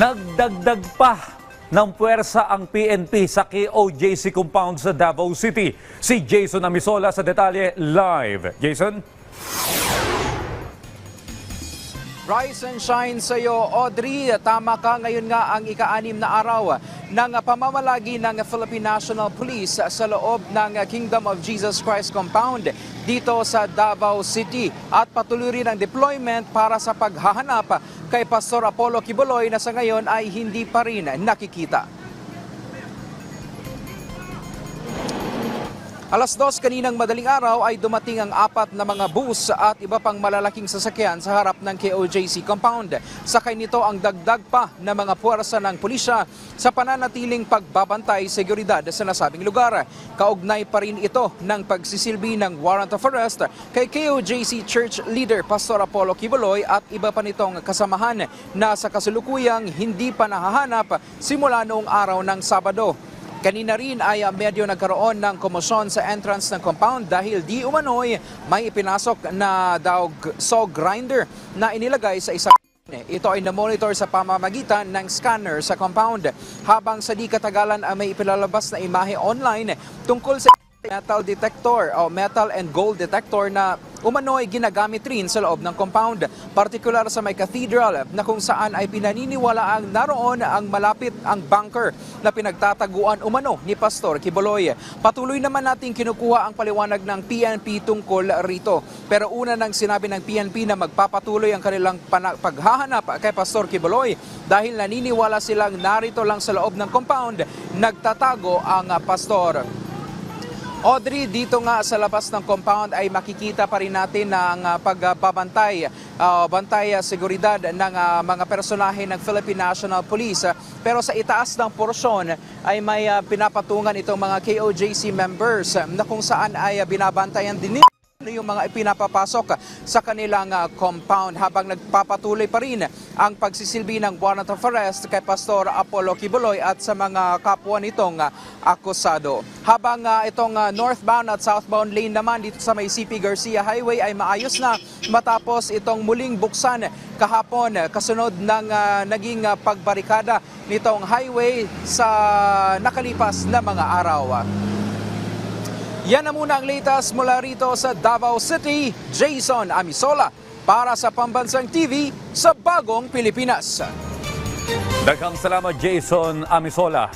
Nagdagdag pa ng puwersa ang PNP sa KOJC compound sa Davao City. Si Jason Amisola sa detalye live. Jason? Rise and shine sa iyo, Audrey. Tama ka, ngayon nga ang ika-anim na araw ng pamamalagi ng Philippine National Police sa loob ng Kingdom of Jesus Christ compound dito sa Davao City. At patuloy rin ang deployment para sa paghahanap kay Pastor Apollo Kibuloy na sa ngayon ay hindi pa rin nakikita. Alas dos kaninang madaling araw ay dumating ang apat na mga bus at iba pang malalaking sasakyan sa harap ng KOJC compound. Sakay nito ang dagdag pa ng mga puwersa ng pulisya sa pananatiling pagbabantay seguridad sa nasabing lugar. Kaugnay pa rin ito ng pagsisilbi ng warrant of arrest kay KOJC Church Leader Pastor Apollo Kibuloy at iba pa nitong kasamahan na sa kasulukuyang hindi pa nahahanap simula noong araw ng Sabado. Kanina rin ay medyo nagkaroon ng komosyon sa entrance ng compound dahil di umano'y may ipinasok na daw saw grinder na inilagay sa isang ito ay na-monitor sa pamamagitan ng scanner sa compound. Habang sa di katagalan ay may ipilalabas na imahe online tungkol sa metal detector o metal and gold detector na umano'y ginagamit rin sa loob ng compound. Partikular sa may cathedral na kung saan ay pinaniniwala ang naroon ang malapit ang bunker na pinagtataguan umano ni Pastor Kiboloy. Patuloy naman natin kinukuha ang paliwanag ng PNP tungkol rito. Pero una nang sinabi ng PNP na magpapatuloy ang kanilang paghahanap kay Pastor Kiboloy dahil naniniwala silang narito lang sa loob ng compound nagtatago ang ah, pastor. Audrey, dito nga sa labas ng compound ay makikita pa rin natin ang uh, pagbabantay, uh, bantay uh, seguridad ng uh, mga personahe ng Philippine National Police. Pero sa itaas ng porsyon ay may uh, pinapatungan itong mga KOJC members na kung saan ay binabantayan din nila yung mga ipinapapasok sa kanilang uh, compound habang nagpapatuloy pa rin ang pagsisilbi ng warrant of arrest kay Pastor Apollo Kibuloy at sa mga kapwa nitong uh, akusado. Habang uh, itong northbound at southbound lane naman dito sa may CP Garcia Highway ay maayos na matapos itong muling buksan kahapon kasunod ng naging pagbarikada nitong highway sa nakalipas na mga araw. Yan na muna ang latest mula rito sa Davao City. Jason Amisola para sa Pambansang TV sa Bagong Pilipinas. Daghang salamat Jason Amisola.